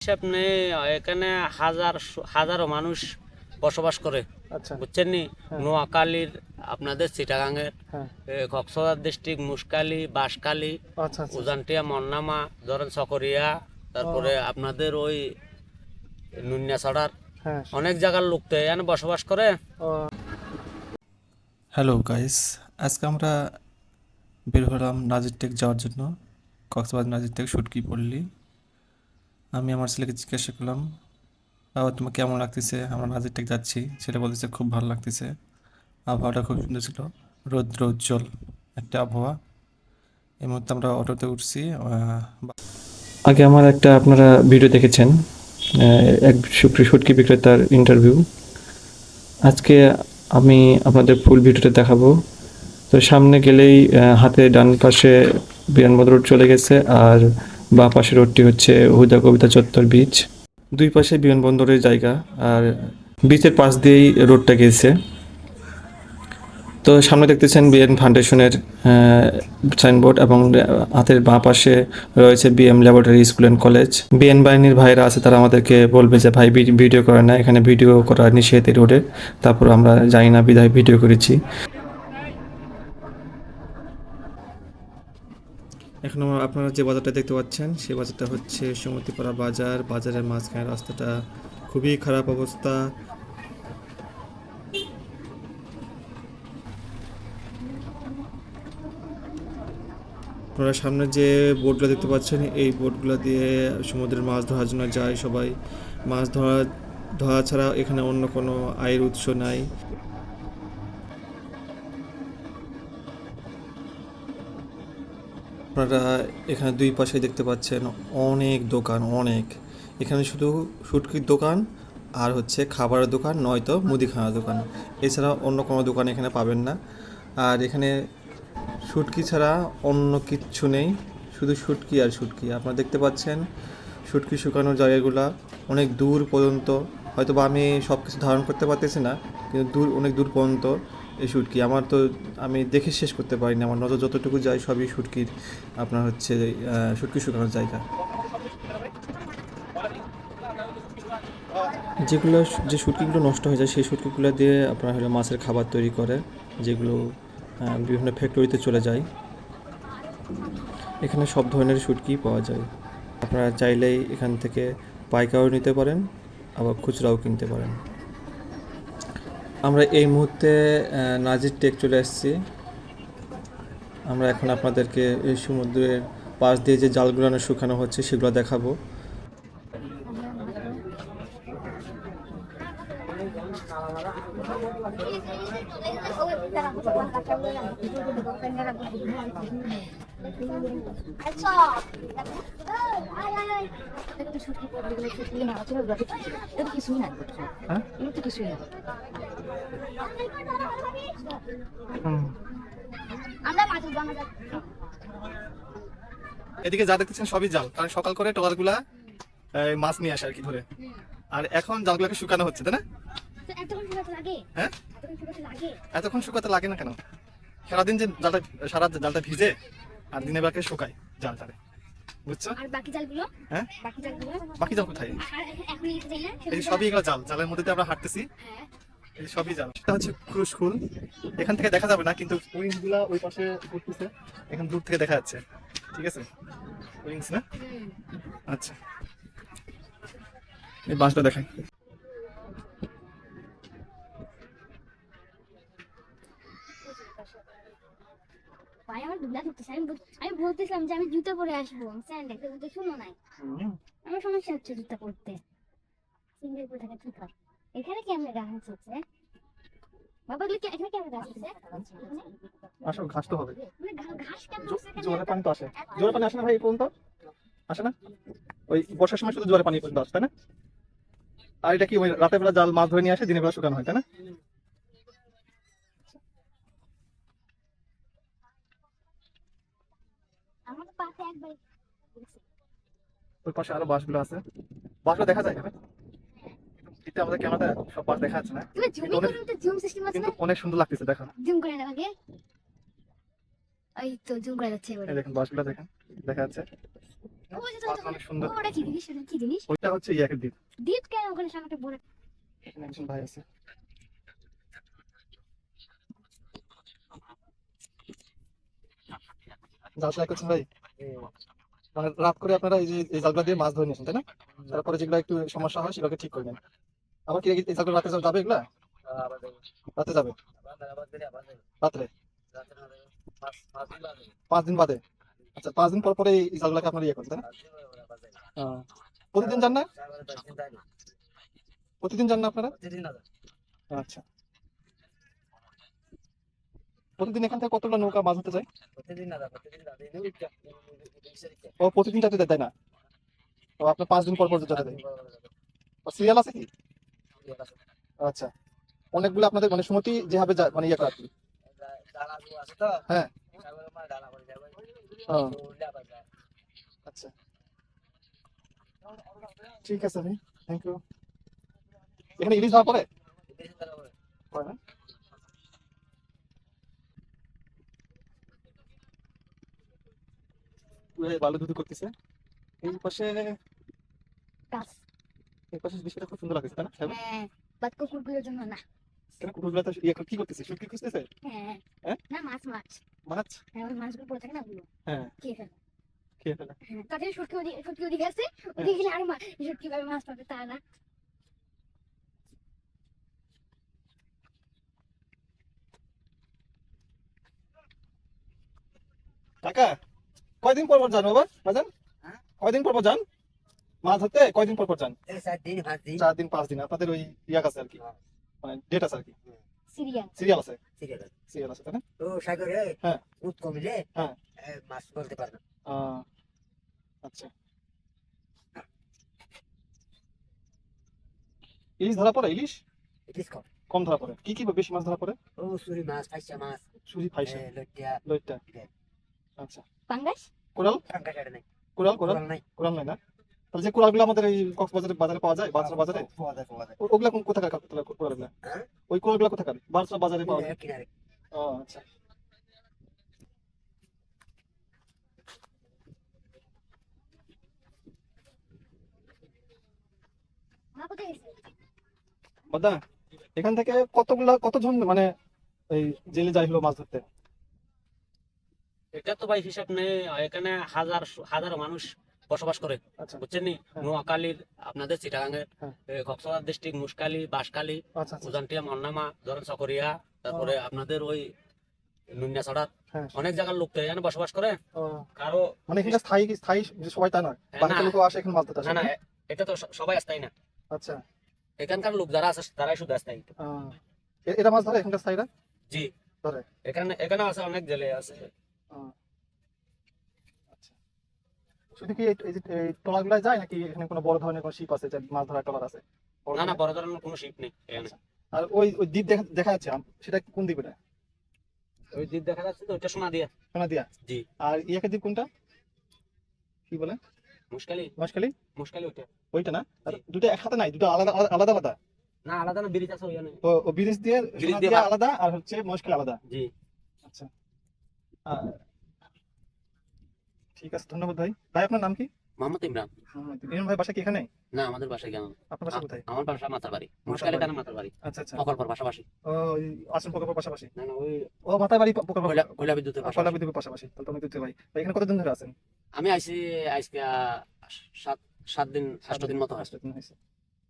হিসাব নেই এখানে হাজার হাজারো মানুষ বসবাস করে আচ্ছা। বুঝছেন নি? হ্যাঁ। নোয়াখালীর আপনাদের চিটাগাঙের হ্যাঁ। কক্সবাজার ডিস্ট্রিক্ট মুসকালি বাঁশখালী আচ্ছা আচ্ছা। উজানটিয়া মন্নামা ধরেন সকরিয়া তারপরে আপনাদের ওই নুনিয়াছড়ার হ্যাঁ। অনেক জায়গার লোক তো এখানে বসবাস করে। হ্যালো গাইস আজকে আমরা বের হলাম নাজির টেক যাওয়ার জন্য কক্সবাজার নাজির টেক শুটকি পড়লি আমি আমার ছেলেকে জিজ্ঞাসা করলাম, বাবা, তোমার কেমন লাগতেছে? আমরা নাজির টেক যাচ্ছি। ছেলে বলতেছে, খুব ভালো লাগতেছে। আবহাওয়াটা খুব সুন্দর ছিল। রৌদ্র উজ্জ্বল একটা আবহাওয়া। এই মুহূর্তে আমরা অটোতে উঠছি আগে আমার একটা আপনারা ভিডিও দেখেছেন এক শুটকি বিক্রেতার ইন্টারভিউ আজকে আমি আপনাদের ফুল ভিডিওটা দেখাবো। তো সামনে গেলেই হাতে ডান পাশে বিমানবন্দর চলে গেছে, আর বাঁ পাশে রোডটি হচ্ছে হুদা কবিতা চত্বর বিচ দুই পাশে বিমানবন্দরের জায়গা আর বিচের পাশ দিয়েই রোডটা গেছে। তো সামনে দেখতেছেন বিএন ফাউন্ডেশনের সাইনবোর্ড এবং হাতের বাঁ পাশে রয়েছে BM laboratory school and college BN বাহিনীর ভাইরা আছে, তারা আমাদেরকে বলবে যে, ভাই, ভিডিও করে না, এখানে ভিডিও করা নিষেধ রোডে। তারপর আমরা জানি না বিধায় ভিডিও করেছি। এখন আপনারা যে বাজারটা দেখতে পাচ্ছেন, সেই বাজারটা হচ্ছে সমতিপাড়া বাজার। বাজারের মাঝখানে রাস্তাটা খুবই খারাপ অবস্থা। আপনারা সামনে যে বোটগুলো দেখতে পাচ্ছেন, এই বোটগুলো দিয়ে সমুদ্রের মাছ ধরার জন্য যায় সবাই। মাছ ধরা ধরা ছাড়া এখানে অন্য কোনো আয়ের উৎস নাই। আপনারা এখানে দুই পাশে দেখতে পাচ্ছেন অনেক দোকান, অনেক। এখানে শুধু শুটকির দোকান আর হচ্ছে খাবারের দোকান, নয়তো মুদিখানার দোকান। এছাড়া অন্য কোনো দোকান এখানে পাবেন না। আর এখানে শুটকি ছাড়া অন্য কিচ্ছু নেই। শুধু শুটকি আর শুটকি। আপনারা দেখতে পাচ্ছেন শুটকি শুকানোর জায়গাগুলা অনেক দূর পর্যন্ত। হয়তো বা আমি সব কিছু ধারণ করতে পারতেছি না, কিন্তু দূর, অনেক দূর পর্যন্ত এই শুটকি। আমার তো আমি দেখে শেষ করতে পারি না আমার নজর যতটুকু যায় সবই শুটকির, আপনার হচ্ছে শুটকি শুকানোর জায়গা। যেগুলো, যে শুটকিগুলো নষ্ট হয়ে যায়, সেই শুটকিগুলো দিয়ে আপনার হলো মাছের খাবার তৈরি করে, যেগুলো বিভিন্ন ফ্যাক্টরিতে চলে যায়। এখানে সব ধরনের শুটকি পাওয়া যায়। আপনারা চাইলেই এখান থেকে পাইকারিও নিতে পারেন, আবার খুচরাও কিনতে পারেন। আমরা এই মুহূর্তে নাজির টেক চলে এসেছি আমরা এখন আপনাদেরকে এই সমুদ্রের পাশ দিয়ে যে জালগুলো শুকানো হচ্ছে, সেগুলো দেখাবো। গেলে এদিকে যা দেখতেছেন সবই জাল কারণ সকাল করে ট্রলারগুলা এই, মাছ নিয়ে আসে আর কি ধরে। আর এখন জালগুলোকে শুকানো হচ্ছে তাই না? হ্যাঁ? এতক্ষণ শুকাতে লাগে না কেন? সারাদিন যে জালটা সারা জালটা ভিজে আর দিনের বেলাকে শুকায় জালটারে বুঝছ? আর বাকি জালগুলো? হ্যাঁ? বাকি জালগুলো? বাকি জাল কোথায়? এখন এই সবই এগুলো জাল জালের মধ্যে দিয়ে আমরা হাঁটতেছি। হ্যাঁ। এই সবই জাল। এটা হচ্ছে ক্রুশ এখান থেকে দেখা যাবে না কিন্তু উইংসগুলা ওই পাশে ঘুরতেছে। এখান দূর থেকে দেখা যাচ্ছে। ঠিক আছে? উইংস না? আচ্ছা। এই বাঁশটা দেখাই ভাই আমার দুলা ধরতেছে আমি বল- আমি বলতেছিলাম যে আমি জুতো পরে আসব স্যান্ডেল কিন্তু শুনো নাই। আমার সমস্যা হচ্ছে জুতো পরতে। সিঙ্গেল পরে থাকে জুতো এখানে কি আমরা গাছ হচ্ছে বাবা এগুলো এখানে গাছ হচ্ছে আসো ঘাস তো হবে। মানে ঘাস কেন জো- হচ্ছে এখানে? জোয়ারের পানি তো আসে। জোয়ারের পানি আসে না ভাই এই পর্যন্ত? আসে না? ওই বর্ষার সময় শুধু জোয়ারের পানি পর্যন্ত আসে তাই না? আর এটা কি ওই রাতের বেলা জাল মাছ ধরে নিয়ে আসে দিনের বেলা শুকানো হয় তাই না আমার তো পাশে একবার ওই পাশে আরও বাঁশগুলো আছে। বাঁশগুলো দেখা যায় কিন্তু আমাদের ক্যামেরাতে সব দেখা যাচ্ছে না। অনেক- কিন্তু সুন্দর লাগতেছে দেখো জুম করে না আগে। এই তো জুম করা যাচ্ছে এবারে। দেখেন বাঁশগুলো দেখেন দেখা যাচ্ছে। ওই যে তো- মাছ অনেক সুন্দর। ওটা কি জিনিস? ওটা কি জিনিস? ওইটা হচ্ছে ইয়াকের দ্বীপ। দ্বীপ কেন? ওখানে সামনে একটা একজন ভাই আছে। জাল করছেন ভাই? মানে রাত করে আপনারা এই যে এই জালগুলো দিয়ে মাছ ধরে নিয়েছেন তাই না? তারপরে যেগুলো একটু সমস্যা হয় সেগুলোকে ঠিক করে নেন। আবার কি এই জালগুলো রাতে যাবে এগুলা? রাতে যাবে? রাত্রে? পাঁচ দিন বাদে। আচ্ছা পাঁচ দিন পর পরে এই জালগুলোকে আপনারা ইয়ে করেন তাই না? প্রতিদিন যান না? প্রতিদিন যান না আপনারা? আচ্ছা। প্রতিদিন এখান থেকে কতগুলো নৌকা মাছ ধরতে যায় ও প্রতিদিন যাতে দেয় না? ও আপনার পাঁচ দিন পর পর যেতে দেয়? সিরিয়াল আছে কি? আচ্ছা। অনেকগুলো আপনাদের মানে সুমতি যেভাবে মানে ইয়ে করা হ্যাঁ। আচ্ছা। ঠিক আছে ভাই। থ্যাংক ইউ এখানে ইলিশ ধরা পড়ে। পড়ে না? বালু দুধু করতেছে। এই পাশে গাছ। এই পাশে খুব সুন্দর লাগছে তাই না হ্যাঁ বাট কুকুরগুলোর জন্য না। কেন কুকুরগুলো তো ইয়ে কি করতেছে? শুটকি খুঁজতেছে? হ্যাঁ। হ্যাঁ? না মাছ মাছ। মাছ? হ্যাঁ ওই মাছগুলো পড়ে থাকে না ওগুলো? খেয়ে ফেলে। খেয়ে ফেলে। তাদের ওদিকে সুটকি ওদিকে আছে ওদিকে গেলে আর মাছ সুটকি ভাবে মাছ পাবে তা না। কাকা? কয়দিন পর পর যান বাবা বাজান? কয়দিন পর পর যান? মাছ ধরতে কয়দিন পর পর যান? চার দিন পাঁচ দিন। আপনাদের ওই ইয়াক আছে আর কি। মানে ডেট আছে আর কি। সিরিয়াল। সিরিয়াল আছে? সিরিয়াল আছে। তাই না? তো সাগরে হ্যাঁ। কমিলে হ্যাঁ। মাছ বলতে পারে না। আহ, আচ্ছা। ইলিশ ধরা পড়ে ইলিশ? ইলিশ কম। কম ধরা পড়ে। কি কি বেশি মাছ ধরা পড়ে? ও সুরি মাছ ফাইসা মাছ। সুজি ফাইসা এ, লইট্টা লইটটা হ্যাঁ। আচ্ছা। পাঙ্গাস? কোরাল কাঙ্কা কাটে নাই। কোরাল কোরাল কোরাল নাই। কোরাল নাই না? তাহলে যে কোরালগুলো আমাদের এই কক্সবাজারে বাজারে পাওয়া যায় বাজারে বাজারে? পাওয়া যায়, পাওয়া যায়। ওগুলা কোন- কোথাকার কোরালগুলো হ্যাঁ? ওই কোরালগুলো কোথাকার? বাজারে বাজারে পাওয়া যায়? কিনারে, কিনারে। ও আচ্ছা। মা বাদা এখান থেকে কতগুলা কতজন মানে এই জেলে যাই হলো মাছ ধরতে? এটা তো ভাই হিসাব নেই এখানে হাজার হাজারো মানুষ বসবাস করে আচ্ছা। বুঝছেন নি? হ্যাঁ। নোয়াখালীর আপনাদের চিটাগাঙ্গের হ্যাঁ। কক্সবাজার ডিস্ট্রিক্ট মুসকালি বাঁশখালী আচ্ছা আচ্ছা। উজানটিয়া মন্নামা ধরেন চকরিয়া তারপরে আপনাদের ওই হ্যাঁ। অনেক জায়গার লোক তো এখানে বসবাস করে। কারও মানে এখানে স্থায়ী স্থায়ী সবাই তা নয় না। লোক আসে এখানে আসে না না এটা তো সবাই আসতাই না। আচ্ছা। এখানকার লোক যারা আছে তারাই শুধু আসতাই আহ, এ- এরা মাছ ধরে এখানকার স্থায়ীরা? জি। ধরে। এখানে এখানে আছে অনেক জেলে আছে আহ, আচ্ছা শুধু কি এই- যায় নাকি এখানে কোনো বড় ধরনের কোনো শিপ আছে যে মাছ ধরার ট্রলার আছে? না না বড় ধরনের কোনো শিপ নেই আর ওই ওই দ্বীপ দেখা দেখা যাচ্ছে সেটা কোন দ্বীপ এটা? ওই দ্বীপ দেখা যাচ্ছে তো ওইটা সোনা দিয়া সোনা দিয়া জি। আর ইয়াকে দ্বীপ কোনটা? কি বলে? মুশকালি। মহেশখালী মুশকালি ওইটা। ওইটা না। দুটো একসাথে নাই দুটো আলাদা আলাদা আলাদা না আলাদা না ব্রিজ আছে ওইখানে। ও ও ব্রিজ দিয়ে ব্রিজ দিয়ে আলাদা আর হচ্ছে মহেশখালী আলাদা? জি। আচ্ছা। ঠিক আছে ধন্যবাদ ভাই। ভাই আপনার নাম কি? মোহাম্মদ ইমরান। ইমরান ভাই বাসা কি এখানে? না আমাদের বাসায় কেমন আপনার বাসা কোথায়? আমার বাসা মাথার বাড়ি মুশকালি। টানা মাথার বাড়ি আচ্ছা আচ্ছা। প্রকল্পর পাশাপাশি। ও আশ্রম প্রকল্পের পাশাপাশি? না না ওই ও মাথায় বাড়ি প্রকল্প কয়লা কয়লা বিদ্যুতের কয়লা পাশাপাশি। বিদ্যুতের পাশাপাশি। তাহলে তো অনেক ভাই। ভাই এখানে কতদিন ধরে আছেন? আমি আইছি আজকে সাত সাত দিন আষ্ট দিন মতো দিন হয়েছে।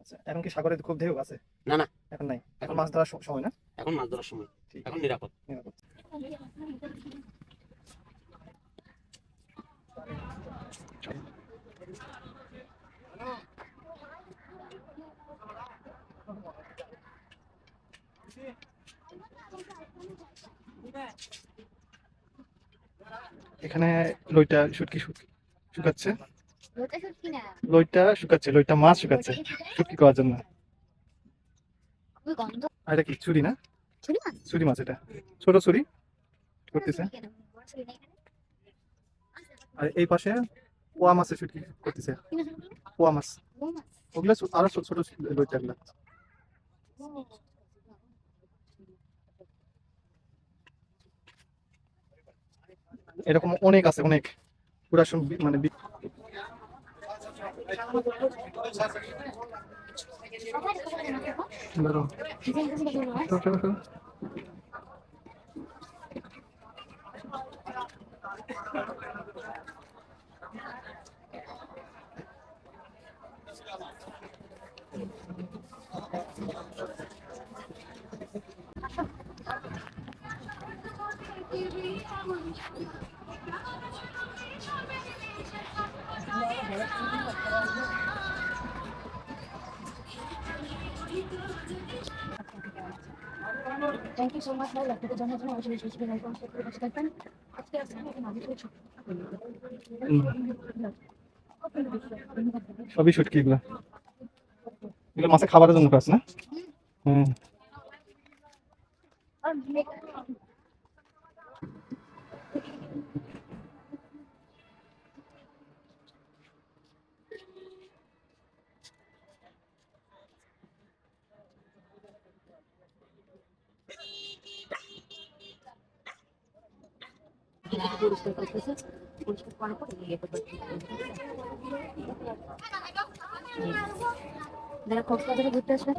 আচ্ছা এখন কি সাগরে খুব ঢেউ আছে? না, না। এখন নাই? এখন এখন মাছ ধরার সময় না? এখন মাছ ধরার সময়। এখন নিরাপদ। নিরাপদ। এখানে লইটা শুটকি শুক- শুকাচ্ছে। লইটা শুকাচ্ছে লইটা মাছ শুকাচ্ছে। শুটকি করার জন্য। আর এটা কি চুরি না? ছুরি মাছ? এটা। ছোট করতেছে। ছুরি এখানে? আর এই পাশে পোয়া মাছের শুটকি করতেছে? পোয়া মাছ। ওগুলো আরও ছোট ছোট লইটা গুলা ও। এরকম অনেক আছে অনেক। পুরা মানে বি- ধরো। থ্যাংক ইউ সো মাচ ভাই ল্যাপটপের জন্য জন্য অবশ্যই বেশি বেশি লাইক করে পাশে থাকবেন আজকে আসলে আমাকে মাঝে সবই শুটকি এগুলো। এগুলো মাছে খাবারের জন্য কাজ না? হ্যাঁ পরিষ্কার করতেছে পরিষ্কার করার ঘুরতে আসবে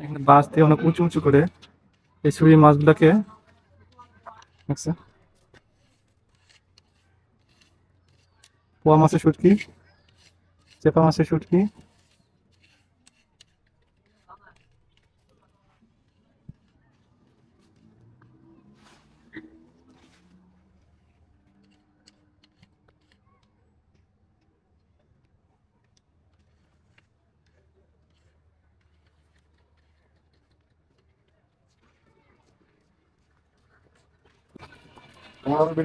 এখানে বাঁশ দিয়ে অনেক উঁচু উঁচু করে এই ছুরি মাছগুলোকে আচ্ছা পোয়া মাছের শুটকি, চেপা মাছের শুটকি অক্টোবর